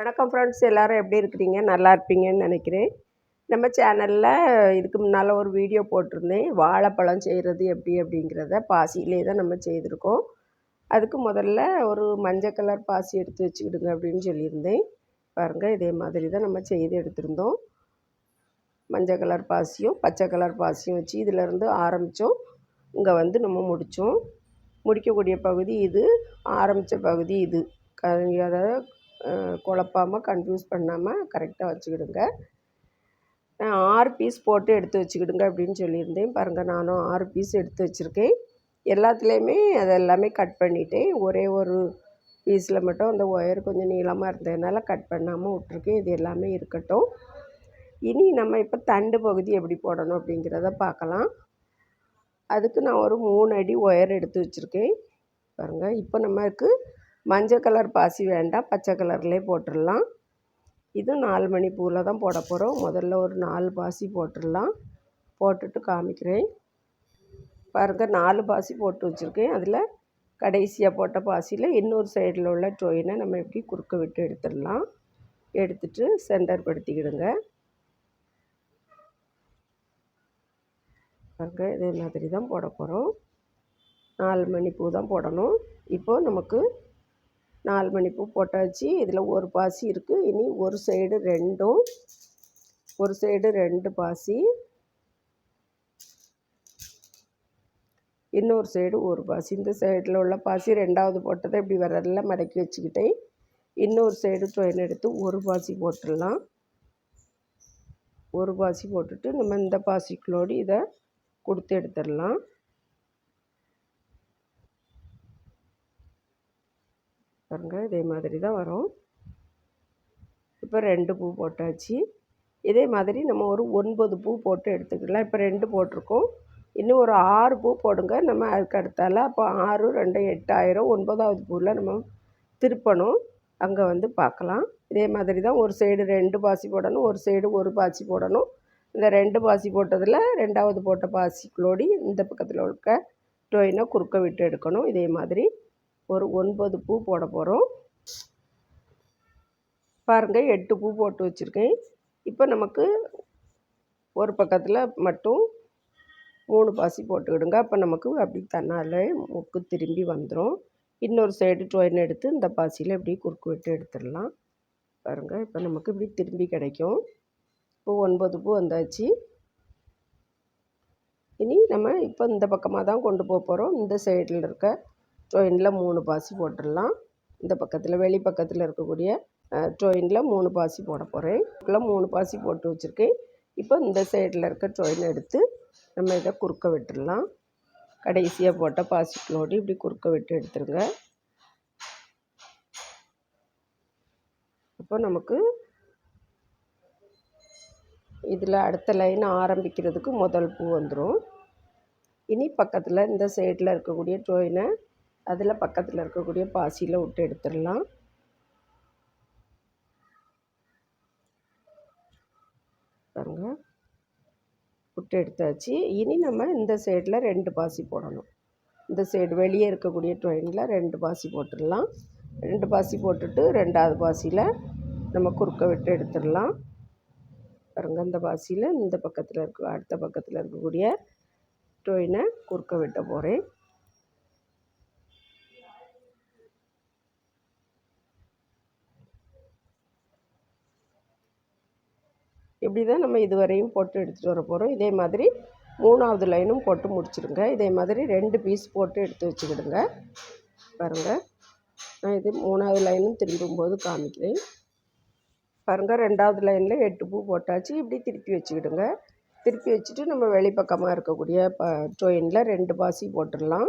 வணக்கம் ஃப்ரெண்ட்ஸ் எல்லோரும் எப்படி இருக்கிறீங்க? நல்லா இருப்பீங்கன்னு நினைக்கிறேன். நம்ம சேனலில் இதுக்கு முன்னால் ஒரு வீடியோ போட்டிருந்தேன். வாழைப்பழம் செய்கிறது எப்படி அப்படிங்கிறத பாசியிலே தான் நம்ம செய்திருக்கோம். அதுக்கு முதல்ல ஒரு மஞ்சள் கலர் பாசி எடுத்து வச்சுக்கிடுங்க அப்படின்னு சொல்லியிருந்தேன். பாருங்கள் இதே மாதிரி தான் நம்ம செய்து எடுத்திருந்தோம். மஞ்சள் கலர் பாசியும் பச்சை கலர் பாசியும் வச்சு இதிலேருந்து ஆரம்பித்தோம் இங்கே வந்து நம்ம முடித்தோம் முடிக்கக்கூடிய பகுதி இது ஆரம்பித்த பகுதி இது. அதாவது குழப்பாமல் கன்ஃபியூஸ் பண்ணாமல் கரெக்டாக வச்சுக்கிடுங்க. நான் ஆறு பீஸ் போட்டு எடுத்து வச்சுக்கிடுங்க அப்படின்னு சொல்லியிருந்தேன். பாருங்கள் நானும் ஆறு பீஸ் எடுத்து வச்சுருக்கேன். எல்லாத்துலேயுமே அதெல்லாமே கட் பண்ணிட்டேன். ஒரே ஒரு பீஸில் மட்டும் அந்த ஒயர் கொஞ்சம் நீளமாக இருந்ததுனால கட் பண்ணாமல் விட்ருக்கேன் இது எல்லாமே இருக்கட்டும். இனி நம்ம இப்போ தண்டு பகுதி எப்படி போடணும் அப்படிங்கிறத பார்க்கலாம். அதுக்கு நான் ஒரு மூணு அடி ஒயர் எடுத்து வச்சுருக்கேன். பாருங்கள் இப்போ நமக்கு மஞ்சள் கலர் பாசி வேண்டாம் பச்சை கலர்லேயே போட்டுடலாம். இது நாலு மணி பூவில் தான் போட போகிறோம் முதல்ல ஒரு நாலு பாசி போட்டுடலாம். போட்டுட்டு காமிக்கிறேன். பாருங்கள் நாலு பாசி போட்டு வச்சுருக்கேன். அதில் கடைசியாக போட்ட பாசியில் இன்னொரு சைடில் உள்ள டொயினை நம்ம எப்படி குறுக்க விட்டு எடுத்துடலாம். எடுத்துட்டு சென்டர் படுத்திக்கிடுங்க. பாருங்க இதே மாதிரி தான் போட போகிறோம் நாலு மணி பூ தான் போடணும். இப்போது நமக்கு நாலு மணி பூ போட்டாச்சு. இதில் ஒரு பாசி இருக்குது இனி ஒரு சைடு ரெண்டும் ஒரு சைடு ரெண்டு பாசி. இன்னொரு சைடு ஒரு பாசி. இந்த சைடில் உள்ள பாசி ரெண்டாவது போட்டதை இப்படி வரல மடக்கி வச்சுக்கிட்டேன். இன்னொரு சைடு ட்ரெயின் எடுத்து ஒரு பாசி போட்டுடலாம். ஒரு பாசி போட்டுட்டு நம்ம இந்த பாசிக்குள்ளோடு இதை கொடுத்து எடுத்துடலாம். பாருங்கள் இதே மாதிரி தான் வரும். இப்போ ரெண்டு பூ போட்டாச்சு. இதே மாதிரி நம்ம ஒரு ஒன்பது பூ போட்டு எடுத்துக்கலாம். இப்போ ரெண்டு போட்டிருக்கோம். இன்னும் ஒரு ஆறு பூ போடுங்க. நம்ம அதுக்கு அடுத்தால அப்போ ஆறு ரெண்டு எட்டாயிரம் ஒன்பதாவது பூவில் நம்ம திருப்பணும். அங்கே வந்து பார்க்கலாம் இதே மாதிரி தான் ஒரு சைடு ரெண்டு பாசி போடணும் ஒரு சைடு ஒரு பாசி போடணும். இந்த ரெண்டு பாசி போட்டதில் ரெண்டாவது போட்ட பாசிக்குள்ளோடி இந்த பக்கத்தில் இருக்க டொயினை குறுக்க விட்டு எடுக்கணும். இதே மாதிரி ஒரு ஒன்பது பூ போட போகிறோம் பாருங்கள் எட்டு பூ போட்டு வச்சுருக்கேன். இப்போ நமக்கு ஒரு பக்கத்தில் மட்டும் மூணு பாசி போட்டுக்கிடுங்க. அப்போ நமக்கு அப்படி தன்னால் முக்கு திரும்பி வந்துடும் இன்னொரு சைடு டொயின் எடுத்து இந்த பாசியில் இப்படி குறுக்கு விட்டு எடுத்துடலாம். பாருங்கள் இப்போ நமக்கு இப்படி திரும்பி கிடைக்கும். இப்போ ஒன்பது பூ வந்தாச்சு. இனி நம்ம இப்போ இந்த பக்கமாக தான் கொண்டு போக போகிறோம் இந்த சைடில் இருக்க ட்ரெயினில் மூணு பாசி போட்டுடலாம். இந்த பக்கத்தில் வெளி பக்கத்தில் இருக்கக்கூடிய ட்ரெயினில் மூணு பாசி போட போகிறேன் இப்போலாம் மூணு பாசி போட்டு வச்சுருக்கேன். இப்போ இந்த சைடில் இருக்க ட்ரெயின் எடுத்து நம்ம இதை குறுக்க விட்டுடலாம். கடைசியாக போட்ட பாசிக்குள்ளோடு இப்படி குறுக்க விட்டு எடுத்துருங்க. இப்போ நமக்கு இதில் அடுத்த லைன் ஆரம்பிக்கிறதுக்கு முதல் பூ வந்துடும் இனி பக்கத்தில் இந்த சைடில் இருக்கக்கூடிய ட்ரோயினை அதில் பக்கத்தில் இருக்கக்கூடிய பாசியில் விட்டு எடுத்துடலாம். பாருங்க. விட்டு எடுத்தாச்சு. இனி நம்ம இந்த சைடில் ரெண்டு பாசி போடணும். இந்த சைடு வெளியே இருக்கக்கூடிய ட்ரெயினில் ரெண்டு பாசி போட்டுடலாம். ரெண்டு பாசி போட்டுட்டு ரெண்டாவது பாசியில் நம்ம குறுக்க விட்டு எடுத்துடலாம். பாருங்கள் இந்த பாசியில் இந்த பக்கத்தில் இருக்க அடுத்த பக்கத்தில் இருக்கக்கூடிய டொயினை குறுக்க விட்ட போகிறேன் இப்படி தான் நம்ம இதுவரையும் போட்டு எடுத்துகிட்டு வர போகிறோம் இதே மாதிரி மூணாவது லைனும் போட்டு முடிச்சிடுங்க இதே மாதிரி ரெண்டு பீஸ் போட்டு எடுத்து வச்சுக்கிடுங்க. பாருங்கள் நான் இது மூணாவது லைனும் திரும்பும்போது காமிக்கிறேன். பாருங்கள் ரெண்டாவது லைனில் எட்டு பூ போட்டாச்சு. இப்படி திருப்பி வச்சுக்கிடுங்க. திருப்பி வச்சுட்டு நம்ம வெளிப்பக்கமாக இருக்கக்கூடிய ப ட்ரெயினில் ரெண்டு பாசி போட்டுடலாம்.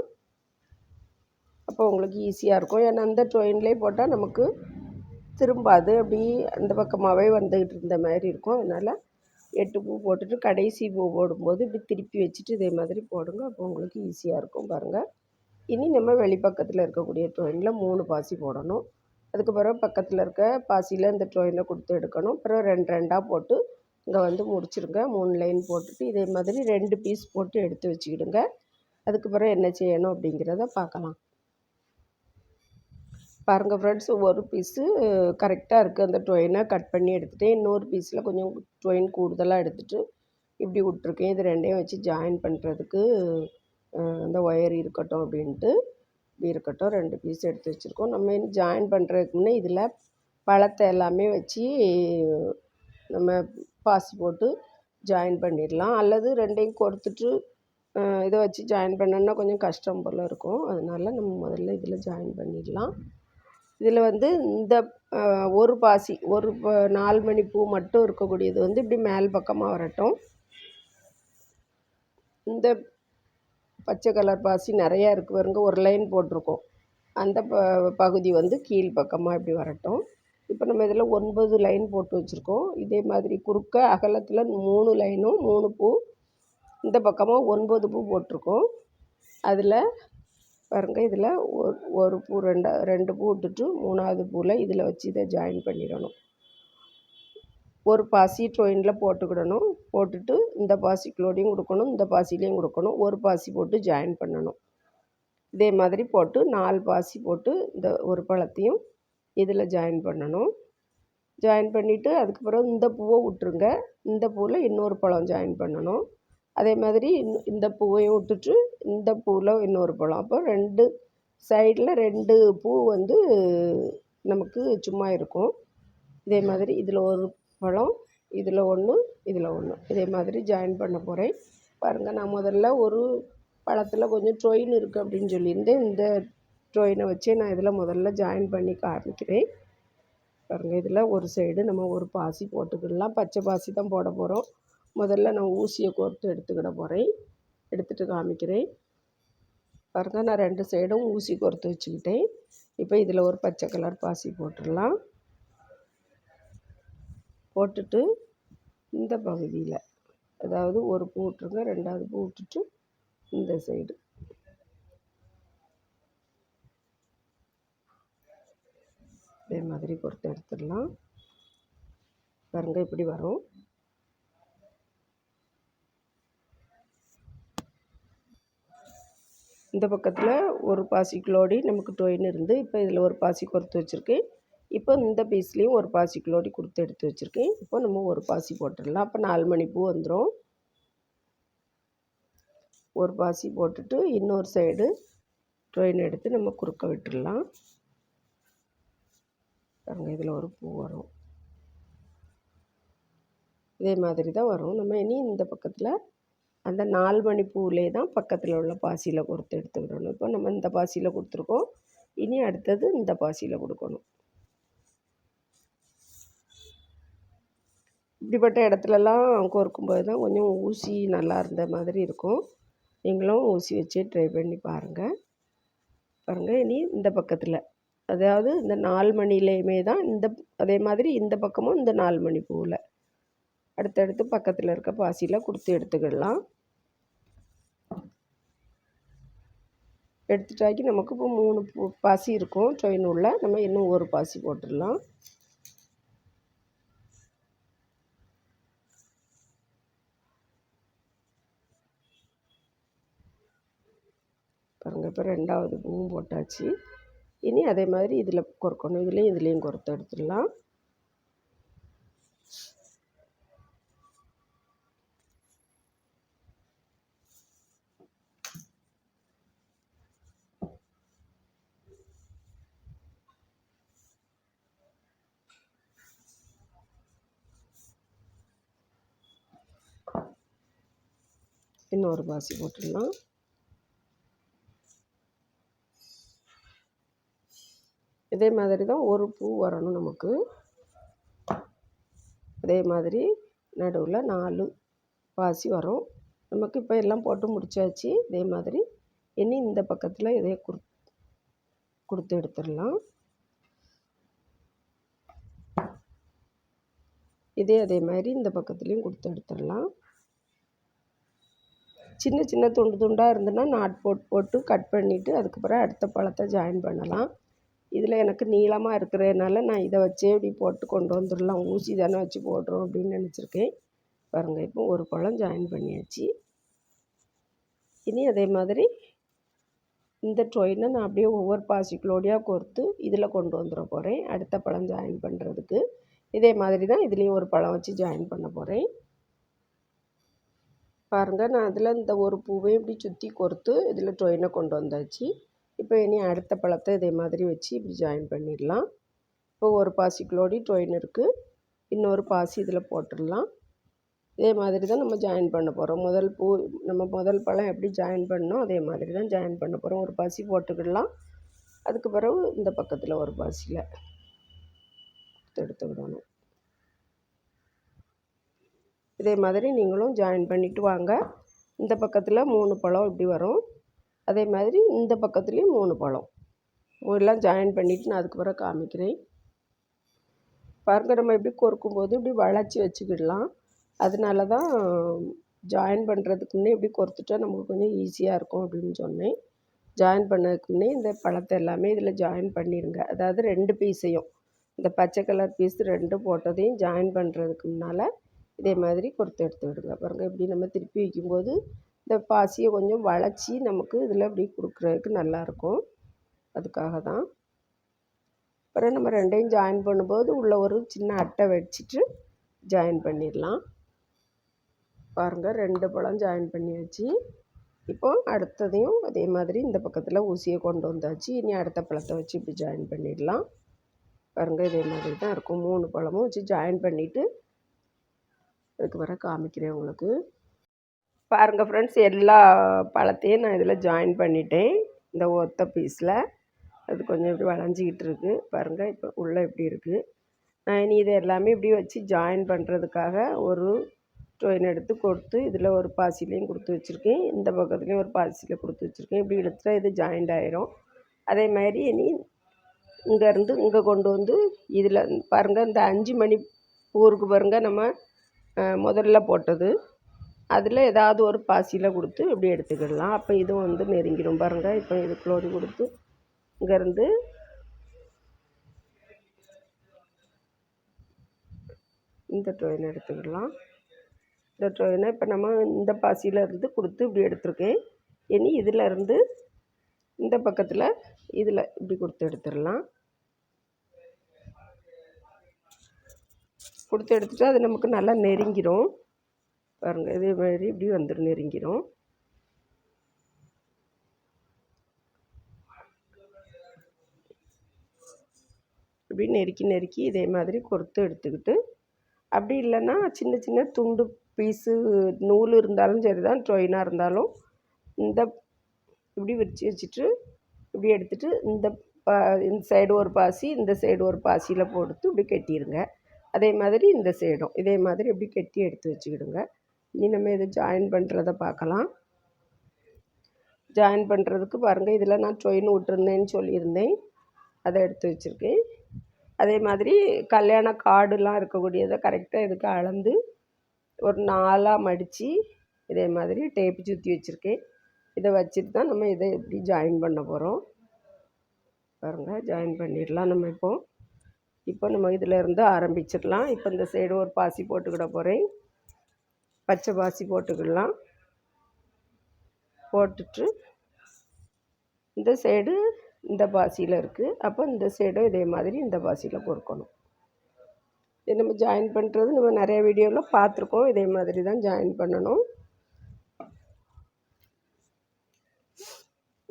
அப்போ உங்களுக்கு ஈஸியாக இருக்கும். ஏன்னா அந்த ட்ரெயின்லேயே போட்டால் நமக்கு திரும்ப அது அப்படி அந்த பக்கமாகவே வந்துக்கிட்டு இருந்த மாதிரி இருக்கும். அதனால் எட்டு பூ போட்டுட்டு கடைசி பூ போடும்போது இப்படி திருப்பி வச்சுட்டு இதே மாதிரி போடுங்க. அப்போ உங்களுக்கு ஈஸியாக இருக்கும் பாருங்கள் இனி நம்ம வெளிப்பக்கத்தில் இருக்கக்கூடிய ட்ரெயினில் மூணு பாசி போடணும். அதுக்கு பிறகு பக்கத்தில் இருக்க பாசியில் இந்த ட்ரெயினை கொடுத்து எடுக்கணும். அப்புறம் ரெண்டு ரெண்டாக போட்டு இங்கே வந்து முடிச்சிருங்க. மூணு லைன் போட்டுட்டு இதே மாதிரி ரெண்டு பீஸ் போட்டு எடுத்து வச்சுக்கிடுங்க. அதுக்கு பிறகு என்ன செய்யணும் அப்படிங்கிறத பார்க்கலாம். பாருங்கள் ஃப்ரெண்ட்ஸ் ஒரு பீஸு கரெக்டாக இருக்குது அந்த டொயினை கட் பண்ணி எடுத்துகிட்டேன் இன்னொரு பீஸில் கொஞ்சம் டொயின் கூடுதலாக எடுத்துகிட்டு இப்படி விட்ருக்கேன் இது ரெண்டையும் வச்சு ஜாயின் பண்ணுறதுக்கு அந்த ஒயர் இருக்கட்டும் அப்படின்ட்டு இப்படி இருக்கட்டும் ரெண்டு பீஸ் எடுத்து வச்சுருக்கோம். நம்ம ஜாயின் பண்ணுறதுக்கு முன்னே இதில் பழத்தை எல்லாமே வச்சு நம்ம பாசி போட்டு ஜாயின் பண்ணிடலாம். அல்லது ரெண்டையும் கொடுத்துட்டு இதை வச்சு ஜாயின் பண்ணோன்னா கொஞ்சம் கஷ்டம் போல் இருக்கும். அதனால் நம்ம முதல்ல இதில் ஜாயின் பண்ணிடலாம். இதில் வந்து இந்த ஒரு பாசி ஒரு நாலு மணி பூ மட்டும் இருக்கக்கூடியது வந்து இப்படி மேல் பக்கமாக வரட்டும். இந்த பச்சை கலர் பாசி நிறையா இருக்குது பாருங்க ஒரு லைன் போட்டிருக்கோம். அந்த ப பகுதி வந்து கீழ் பக்கமாக இப்படி வரட்டும். இப்போ நம்ம இதில் ஒன்பது லைன் போட்டு வச்சுருக்கோம். இதே மாதிரி குறுக்க அகலத்தில் மூணு லைனும் மூணு பூ இந்த பக்கமாக ஒன்பது பூ போட்டிருக்கோம். அதில் பாருங்கள் இதில் ஒரு ஒரு பூ ரெண்டா ரெண்டு பூ விட்டுட்டு மூணாவது பூவில் இதில் வச்சு இதை ஜாயின் பண்ணிடணும். ஒரு பாசி ட்ரெயினில் போட்டுக்கிடணும். போட்டுட்டு இந்த பாசிக்குள்ளோடையும் கொடுக்கணும் இந்த பாசிலையும் கொடுக்கணும். ஒரு பாசி போட்டு ஜாயின் பண்ணணும். இதே மாதிரி போட்டு நாலு பாசி போட்டு இந்த ஒரு பழத்தையும் இதில் ஜாயின் பண்ணணும். ஜாயின் பண்ணிவிட்டு அதுக்கப்புறம் இந்த பூவை விட்ருங்க இந்த பூவில் இன்னொரு பழம் ஜாயின் பண்ணணும். அதே மாதிரி இந்த பூவையும் விட்டுட்டு இந்த பூவில் இன்னொரு பழம். அப்போ ரெண்டு சைடில் ரெண்டு பூ வந்து நமக்கு சும்மா இருக்கும். இதே மாதிரி இதில் ஒரு பழம் இதில் ஒன்று இதில் ஒன்று இதே மாதிரி ஜாயின் பண்ண போகிறேன் பாருங்கள் நான் முதல்ல ஒரு பழத்தில் கொஞ்சம் ட்ரொயின் இருக்குது அப்படின்னு சொல்லியிருந்தேன் இந்த ட்ரொயினை வச்சே நான் இதில் முதல்ல ஜாயின் பண்ணி காமிக்கிறேன். பாருங்கள் இதில் ஒரு சைடு நம்ம ஒரு பாசி போட்டுக்கிடலாம் பச்சை பாசி தான் போட போகிறோம் முதல்ல நான் ஊசியை கோர்த்து எடுத்துக்கிட போகிறேன் எடுத்துகிட்டு காமிக்கிறேன். பாருங்கள் நான் ரெண்டு சைடும் ஊசி கோர்த்து வச்சுக்கிட்டேன். இப்போ இதில் ஒரு பச்சை கலர் பாசி போட்டுடலாம். போட்டுட்டு இந்த பகுதியில் அதாவது ஒரு பூ விட்ருங்க ரெண்டாவது பூ விட்டுட்டு இந்த சைடு. இதே மாதிரி பொறுத்து எடுத்துடலாம். பாருங்க இப்படி வரும். இந்த பக்கத்தில் ஒரு பாசி கிலோடி நமக்கு டொயின் இருந்து இப்போ இதில் ஒரு பாசி கொடுத்து வச்சுருக்கேன். இப்போ இந்த பீஸ்லேயும் ஒரு பாசி கிலோடி கொடுத்து எடுத்து வச்சுருக்கேன். இப்போ நம்ம ஒரு பாசி போட்டுடலாம். அப்போ நாலு மணி பூ வந்துடும் ஒரு பாசி போட்டுட்டு இன்னொரு சைடு ட்ரெயின் எடுத்து நம்ம குறுக்க விட்டுடலாம். பாருங்கள் இதில் ஒரு பூ வரும். இதே மாதிரி தான் வரும். நம்ம இனி இந்த பக்கத்தில் அந்த நாலு மணி பூவிலே தான் பக்கத்தில் உள்ள பாசியில் கொடுத்து எடுத்துக்கிடணும் இப்போ நம்ம இந்த பாசியில் கொடுத்துருக்கோம். இனி அடுத்தது இந்த பாசியில் கொடுக்கணும். இப்படிப்பட்ட இடத்துலலாம் கோர்க்கும்போது தான் கொஞ்சம் ஊசி நல்லா இருந்த மாதிரி இருக்கும். நீங்களும் ஊசி வச்சு ட்ரை பண்ணி பாருங்கள் பாருங்கள் இனி இந்த பக்கத்தில். அதாவது இந்த நாலு மணிலேயுமே தான் இந்த அதே மாதிரி இந்த பக்கமும் இந்த நாலு மணி பூவில். அடுத்தடுத்து பக்கத்தில் இருக்க பாசியில் கொடுத்து எடுத்துக்கிடலாம். எடுத்துட்டாக்கி நமக்கு இப்போ மூணு பாசி இருக்கும். ட்ரெயின் உள்ள நம்ம இன்னும் ஒரு பாசி போட்டுடலாம். பாருங்கள் இப்போ ரெண்டாவது பூவும் போட்டாச்சு. இனி அதே மாதிரி இதில் கொறுக்கணும் இதுலேயும் இதுலேயும் கொறுத்து எடுத்துடலாம். இன்னொரு பாசி போட்டுடலாம். இதே மாதிரி தான் ஒரு பூ வரணும் நமக்கு. அதே மாதிரி நடுவில் நாலு பாசி வரும். நமக்கு இப்போ எல்லாம் போட்டு முடித்தாச்சு இதே மாதிரி இனி இந்த பக்கத்தில் இதே குடு கொடுத்து எடுத்துடலாம். இதே அதே மாதிரி இந்த பக்கத்துலேயும் கொடுத்து எடுத்துடலாம். சின்ன சின்ன துண்டு துண்டாக இருந்ததுன்னா நாட் போட்டு போட்டு கட் பண்ணிவிட்டு அதுக்கப்புறம் அடுத்த பழத்தை ஜாயின் பண்ணலாம். இதில் எனக்கு நீளமாக இருக்கிறதுனால நான் இதை வச்சே இப்படி போட்டு கொண்டு வந்துடலாம். ஊசி தானே வச்சு போடுறோம் அப்படின்னு நினச்சிருக்கேன். பாருங்கள் இப்போ ஒரு பழம் ஜாயின் பண்ணியாச்சு. இனி அதே மாதிரி இந்த ட்ரொயினை நான் அப்படியே ஒவ்வொரு பாசிக்குள்ளோடையாக கோர்த்து இதில் கொண்டு வந்துட போகிறேன் அடுத்த பழம் ஜாயின் பண்ணுறதுக்கு இதே மாதிரி தான் இதுலேயும் ஒரு பழம் வச்சு ஜாயின் பண்ண போகிறேன் பாருங்கள் நான் அதில் இந்த ஒரு பூவையும் இப்படி சுற்றி கொடுத்து இதில் ட்ரொயினை கொண்டு வந்தாச்சு. இப்போ இனி அடுத்த பழத்தை இதே மாதிரி வச்சு இப்படி ஜாயின் பண்ணிடலாம். இப்போ ஒரு பாசிக்குள்ளோடி ட்ரொயின் இருக்குது இன்னொரு பாசி இதில் போட்டுடலாம். இதே மாதிரி தான் நம்ம ஜாயின் பண்ண போகிறோம் முதல் பூ நம்ம முதல் பழம் எப்படி ஜாயின் பண்ணோம் அதே மாதிரி தான் ஜாயின் பண்ண போகிறோம் ஒரு பாசி போட்டுக்கிடலாம். அதுக்கு பிறகு இந்த பக்கத்தில் ஒரு பாசியில் எடுத்து விடணும். இதே மாதிரி நீங்களும் ஜாயின் பண்ணிவிட்டு வாங்க. இந்த பக்கத்தில் மூணு பழம் இப்படி வரும். அதே மாதிரி இந்த பக்கத்துலேயும் மூணு பழம். எல்லாம் ஜாயின் பண்ணிவிட்டு நான் அதுக்கு பிறகு காமிக்கிறேன். பாருங்கள் நம்ம இப்படி கொறுக்கும் போது இப்படி வளைச்சி வச்சுக்கிடலாம். அதனால தான் ஜாயின் பண்ணுறதுக்கு முன்னே இப்படி கொறுத்துட்டா நமக்கு கொஞ்சம் ஈஸியாக இருக்கும் அப்படின்னு சொன்னேன். ஜாயின் பண்ணதுக்கு முன்னே இந்த பழத்தை எல்லாமே இதில் ஜாயின் பண்ணிடுங்க அதாவது ரெண்டு பீஸையும் இந்த பச்சை கலர் பீஸ் ரெண்டு போட்டதையும் ஜாயின் பண்ணுறதுக்கு முன்னால் இதே மாதிரி கொடுத்து எடுத்து விடுங்க. பாருங்கள் இப்படி நம்ம திருப்பி வைக்கும்போது இந்த பாசியை கொஞ்சம் வளைச்சி நமக்கு இதில் இப்படி கொடுக்குறதுக்கு நல்லாயிருக்கும் அதுக்காக தான். அப்புறம் நம்ம ரெண்டையும் ஜாயின் பண்ணும்போது உள்ள ஒரு சின்ன அட்டை வச்சுட்டு ஜாயின் பண்ணிடலாம். பாருங்கள் ரெண்டு பழம் ஜாயின் பண்ணியாச்சு. இப்போ அடுத்ததையும் அதே மாதிரி இந்த பக்கத்தில் ஊசியை கொண்டு வந்தாச்சு. இனி அடுத்த பழத்தை வச்சு இப்படி ஜாயின் பண்ணிடலாம். பாருங்கள் இதே மாதிரி தான் இருக்கும். மூணு பழமும் வச்சு ஜாயின் பண்ணிவிட்டு அதுக்கு வர காமிக்கிறேன் உங்களுக்கு. பாருங்கள் ஃப்ரெண்ட்ஸ் எல்லா பழத்தையும் நான் இதில் ஜாயின் பண்ணிட்டேன். இந்த ஒத்த பீஸில் அது கொஞ்சம் இப்படி வளைஞ்சிக்கிட்டு இருக்குது பாருங்கள் இப்போ உள்ளே இப்படி இருக்குது நான் இனி இதை எல்லாமே இப்படி வச்சு ஜாயின் பண்ணுறதுக்காக ஒரு ஸ்டோன் எடுத்து கொடுத்து இதில் ஒரு பாசிலையும் கொடுத்து வச்சுருக்கேன். இந்த பக்கத்துலேயும் ஒரு பாசியில் கொடுத்து வச்சுருக்கேன். இப்படி இழுத்துட்டா இது ஜாயிண்ட் ஆயிரும். அதே மாதிரி இனி இங்கேருந்து இங்கே கொண்டு வந்து இதில் பாருங்கள் இந்த அஞ்சு மணி ஊருக்கு பாருங்கள் நம்ம முதல்ல போட்டது. அதில் ஏதாவது ஒரு பாசியில் கொடுத்து இப்படி எடுத்துக்கிடலாம். அப்போ இதுவும் வந்து நெருங்கிடும் பாருங்கள் இப்போ இதுக்குள்ளோடி கொடுத்து இங்கேருந்து இந்த ட்ரெயின் எடுத்துக்கிடலாம். இந்த ட்ரெயினை இப்போ நம்ம இந்த பாசியில் இருந்து கொடுத்து இப்படி எடுத்துருக்கேன். இனி இதில் இருந்து இந்த பக்கத்தில் இதில் இப்படி கொடுத்து எடுத்துடலாம். கொடுத்து எடுத்துகிட்டு அது நமக்கு நல்லா நெருங்கிடும் பாருங்கள் இதே மாதிரி இப்படி வந்துடும் நெருங்கிடும் இப்படி நெருக்கி நெருக்கி இதே மாதிரி கொடுத்து எடுத்துக்கிட்டு அப்படி இல்லைன்னா சின்ன சின்ன துண்டு பீஸு நூல் இருந்தாலும் சரி தான் ட்ரொயினாக இருந்தாலும் இந்த இப்படி விரித்து வச்சுட்டு இப்படி எடுத்துகிட்டு இந்த பா இந்த சைடு ஒரு பாசி இந்த சைடு ஒரு பாசியில் போட்டு இப்படி கட்டிடுங்க அதே மாதிரி இந்த சைடும். இதே மாதிரி எப்படி கெட்டி எடுத்து வச்சுக்கிடுங்க. இனி நம்ம இதை ஜாயின் பண்ணுறத பார்க்கலாம். ஜாயின் பண்ணுறதுக்கு பாருங்கள் இதில் நான் ட்ரொயின் விட்டுருந்தேன்னு சொல்லியிருந்தேன். அதை எடுத்து வச்சுருக்கேன். அதே மாதிரி கல்யாண கார்டுலாம் இருக்கக்கூடியதை கரெக்டாக இதுக்கு அளந்து ஒரு நாலாக மடித்து இதே மாதிரி டேப்பு சுற்றி வச்சுருக்கேன். இதை வச்சுட்டு தான் நம்ம இதை எப்படி ஜாயின் பண்ண போகிறோம். பாருங்கள் ஜாயின் பண்ணிடலாம் நம்ம இப்போது இப்போ நம்ம இதில் இருந்து ஆரம்பிச்சிடலாம். இப்போ இந்த சைடு ஒரு பாசி போட்டுக்கிட போகிறேன் பச்சை பாசி போட்டுக்கிடலாம். போட்டுட்டு இந்த சைடு இந்த பாசியில் இருக்குது அப்போ இந்த சைடும் இதே மாதிரி இந்த பாசியில் பொறுக்கணும். இது நம்ம ஜாயின் பண்ணுறது நம்ம நிறைய வீடியோவில் பார்த்துருக்கோம். இதே மாதிரி தான் ஜாயின் பண்ணணும்.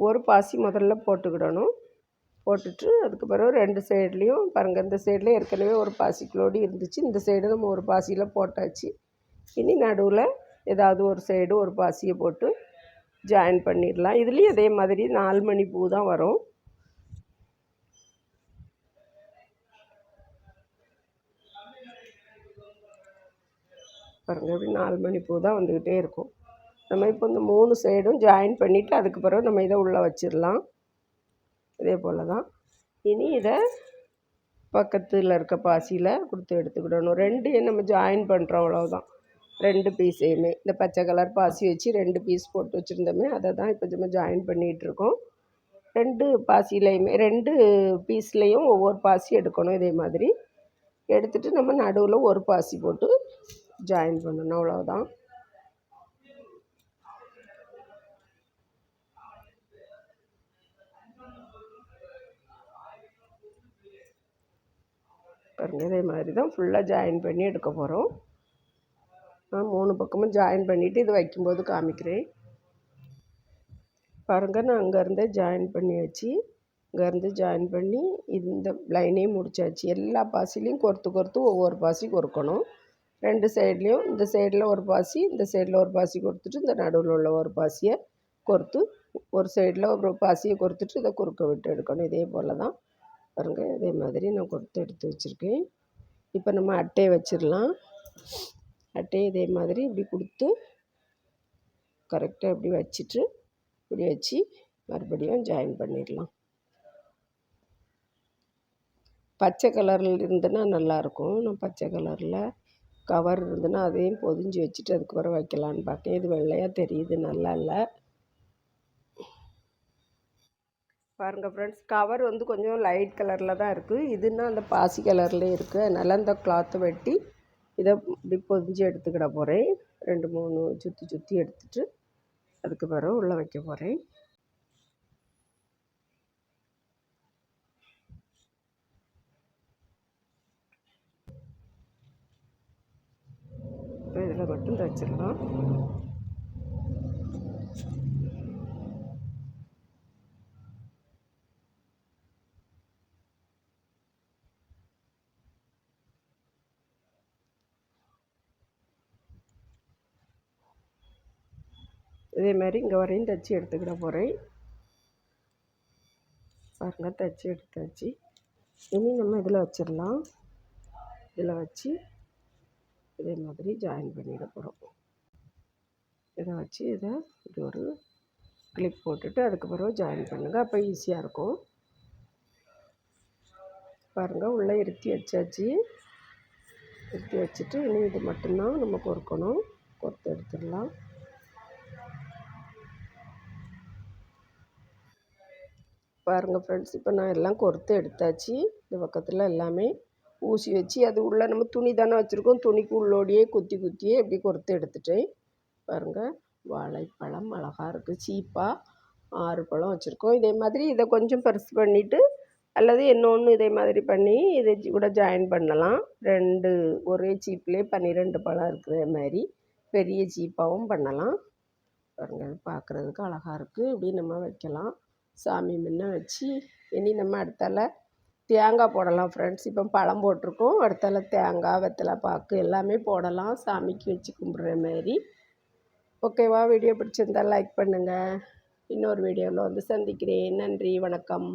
ஒரு பாசி முதல்ல போட்டுக்கிடணும். போட்டுட்டு அதுக்கு பிறகு ரெண்டு சைட்லேயும் பாருங்கள் இந்த சைடில் ஏற்கனவே ஒரு பாசிக்குள்ளோடு இருந்துச்சு. இந்த சைடு நம்ம ஒரு பாசியில் போட்டாச்சு. இனி நடுவில் ஏதாவது ஒரு சைடு ஒரு பாசியை போட்டு ஜாயின் பண்ணிடலாம். இதுலேயும் அதே மாதிரி நாலு மணி பூ தான் வரும். பாருங்கள் அப்படி நாலு மணி பூ தான் வந்துக்கிட்டே இருக்கும். நம்ம இப்போ இந்த மூணு சைடும் ஜாயின் பண்ணிவிட்டு அதுக்கு பிறகு நம்ம இதை உள்ளே வச்சிடலாம். இதே போல் தான். இனி இதை பக்கத்தில் இருக்க பாசியில் கொடுத்து எடுத்துக்கிடணும். ரெண்டு நம்ம ஜாயின் பண்ணுறோம் அவ்வளோதான் ரெண்டு பீஸையுமே இந்த பச்சை கலர் பாசி வச்சு ரெண்டு பீஸ் போட்டு வச்சுருந்தோமே அதை தான் இப்போ நம்ம ஜாயின் பண்ணிகிட்ருக்கோம் ரெண்டு பாசிலையுமே ரெண்டு பீஸ்லேயும் ஒவ்வொரு பாசி எடுக்கணும் இதே மாதிரி. எடுத்துகிட்டு நம்ம நடுவில் ஒரு பாசி போட்டு ஜாயின் பண்ணணும். அவ்வளோதான் பாருங்கள் இதே மாதிரி தான் ஃபுல்லாக ஜாயின் பண்ணி எடுக்க போகிறோம் நான் மூணு பக்கமும் ஜாயின் பண்ணிவிட்டு இது வைக்கும்போது காமிக்கிறேன். பாருங்கள் நான் அங்கேருந்தே ஜாயின் பண்ணியாச்சு. இங்கேருந்து ஜாயின் பண்ணி இந்த லைனையும் முடிச்சாச்சு. எல்லா பாசிலையும் கொறுத்து கொறுத்து ஒவ்வொரு பாசி கொறுக்கணும் ரெண்டு சைட்லேயும் இந்த சைடில் ஒரு பாசி இந்த சைடில் ஒரு பாசி கொடுத்துட்டு இந்த நடுவில் உள்ள ஒரு பாசியை கொறுத்து ஒரு சைடில் ஒரு பாசியை கொடுத்துட்டு இதை குறுக்க விட்டு எடுக்கணும். இதே போல் தான். பாருங்கள் இதே மாதிரி நான் கொடுத்து எடுத்து வச்சுருக்கேன். இப்போ நம்ம அட்டையை வச்சிடலாம். அட்டையை இதே மாதிரி இப்படி கொடுத்து கரெக்டாக இப்படி வச்சுட்டு இப்படி வச்சு மறுபடியும் ஜாயின் பண்ணிடலாம். பச்சை கலரில் இருந்துன்னா நல்லாயிருக்கும் நான் பச்சை கலரில் கவர் இருந்துன்னா அதையும் பொதிஞ்சு வச்சுட்டு அதுக்கப்புறம் வைக்கலான்னு பார்க்கேன் இது வெள்ளையாக தெரியுது நல்லா இல்லை. பாருங்கள் ஃப்ரெண்ட்ஸ் கவர் வந்து கொஞ்சம் லைட் கலரில் தான் இருக்குது இதுன்னா அந்த பாசி கலர்லேயே இருக்குது அதனால் அந்த கிளாத்தை வெட்டி இதை இப்படி பொதிஞ்சு எடுத்துக்கிட போகிறேன் ரெண்டு மூணு சுற்றி சுற்றி எடுத்துட்டு அதுக்கு பிறகு உள்ளே வைக்க போகிறேன் இதில் மட்டும் தைச்சிடலாம் இதே மாதிரி இங்கே வரையும் தைச்சி எடுத்துக்கிட போகிறேன் பாருங்கள் தைச்சி எடுத்தாச்சு. இனி நம்ம இதில் வச்சிடலாம். இதில் வச்சு இதே மாதிரி ஜாயின் பண்ணிட போகிறோம் இதை வச்சு இதை இப்படி ஒரு கிளிப் போட்டுட்டு அதுக்கப்புறம் ஜாயின் பண்ணுங்கள் அப்போ ஈஸியாக இருக்கும். பாருங்கள் உள்ளே இருத்தி வச்சாச்சு. இருத்தி வச்சுட்டு இனி இது மட்டும்தான் நம்ம பொறுக்கணும் பொறுத்து எடுத்துடலாம். பாருங்கள் ஃப்ரெண்ட்ஸ் இப்போ நான் எல்லாம் கொறுத்து எடுத்தாச்சு. இந்த பக்கத்தில் எல்லாமே ஊசி வச்சு அது உள்ளே நம்ம துணி தானே வச்சுருக்கோம். துணிக்கு உள்ளோடையே குத்தி குத்தியே இப்படி கொறுத்து எடுத்துட்டேன். பாருங்கள் வாழைப்பழம் அழகாக இருக்குது சீப்பாக ஆறு பழம் வச்சுருக்கோம். இதே மாதிரி இதை கொஞ்சம் பெருசு பண்ணிவிட்டு அல்லது இன்னொன்று இதே மாதிரி பண்ணி இதை கூட ஜாயின் பண்ணலாம். ரெண்டு ஒரே சீப்லேயே பன்னிரெண்டு பழம் இருக்கிற மாதிரி பெரிய சீப்பாகவும் பண்ணலாம். பாருங்கள் பார்க்குறதுக்கு அழகாக இருக்குது இப்படி நம்ம வைக்கலாம். சாமி முன்ன வச்சு இனி நம்ம அடுத்தால தேங்காய் போடலாம் ஃப்ரெண்ட்ஸ் இப்போ பழம் போட்டிருக்கோம். அடுத்தால தேங்காய் வெத்தலை பாக்கு எல்லாமே போடலாம். சாமிக்கு வச்சு கும்பிட்ற மாரி. ஓகேவா வீடியோ பிடிச்சிருந்தா லைக் பண்ணுங்கள் இன்னொரு வீடியோவில் வந்து சந்திக்கிறேன். நன்றி. வணக்கம்.